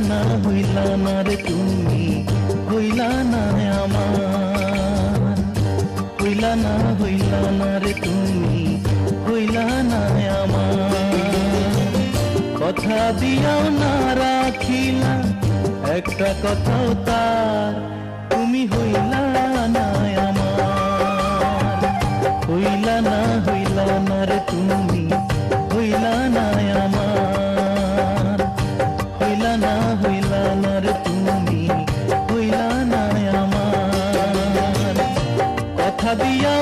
না হইলা না রে তুমি, হইলা না আমার। হইলা না হইলা না রে তুমি, হইলা না আমার। কথা দিয়াও না நதியா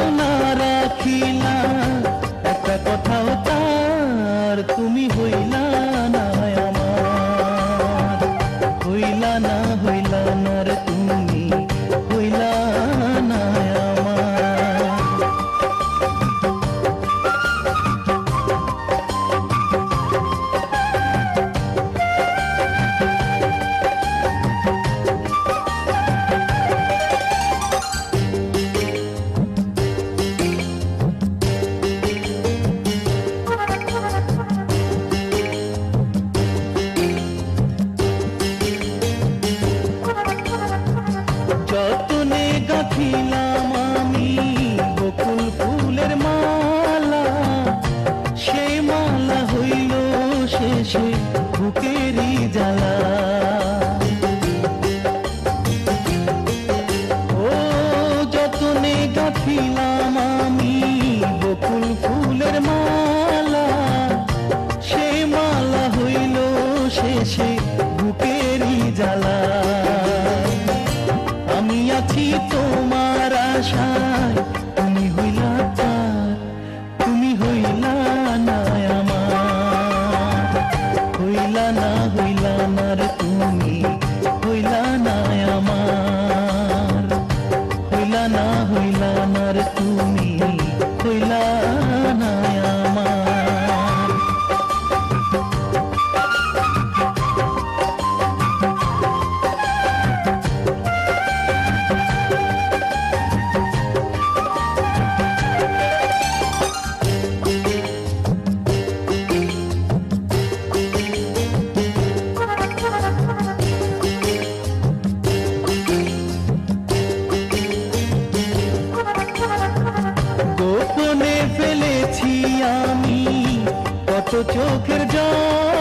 যতনে গাঁথিলাম আমি বকুল ফুলের মালা সে মালা হইল শেষে বুকেরই জ্বালা। सोचो फिर जाओ।